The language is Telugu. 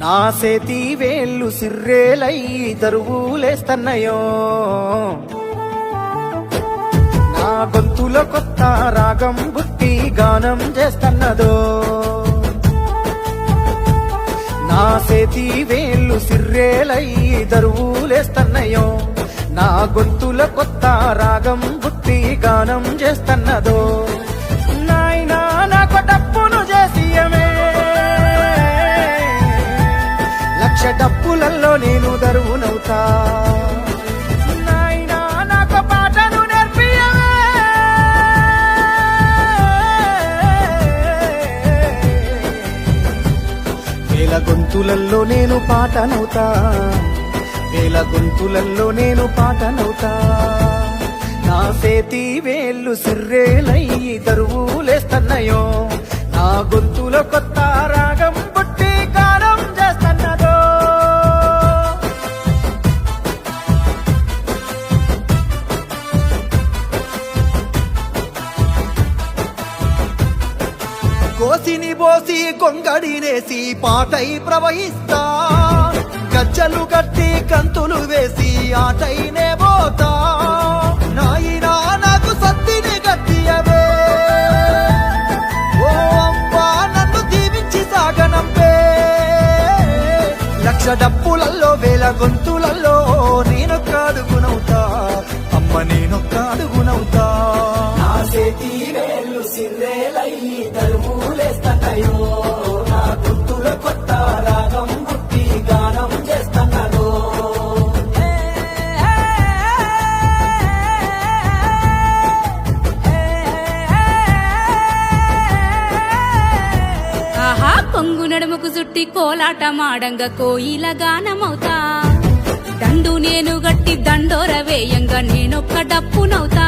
నా సేతి వేళ్ళు సిర్రేలై దరువులేస్తన్నయో. నా గొంతులో కొత్త రాగం బుట్టి గానం చేస్తన్నదో. నా సేతి వేళ్ళు సిర్రేలై దరువులేస్తన్నయో. నా గొంతుల కొత్త రాగం బుట్టి గానం చేస్తన్నదో. లక్ష డప్పులలో నేను దరువునవుతా. వేల గొంతులల్లో నేను పాటనవుతా. వేల గొంతులల్లో నేను పాటనవుతా. నా సేతి వేళ్ళు సిర్రేలయ్యి దరువులేస్తన్నయో నా గొంతులో కోసిని బోసి కొంగడినేసి పాటై ప్రవహిస్తా. గజ్జలు కట్టి కంతులు వేసి ఆటైనే పోతా. నాయనా నాకు సత్తిని గట్టియవే. ఓ అమ్మా నన్ను దీవించి సాగనంపే. లక్ష డప్పులల్లో వేల గొంతులల్లో నేనొక్క అడుగునవుతా. అమ్మ నేనొక్క అడుగునవుతా. కొంగు నడుముకు చుట్టి కోలాట మాడంగ కోయిల గానమవుతా. దండు నేను గట్టి దండోర వేయంగా నేనొక్క డప్పునవుతా.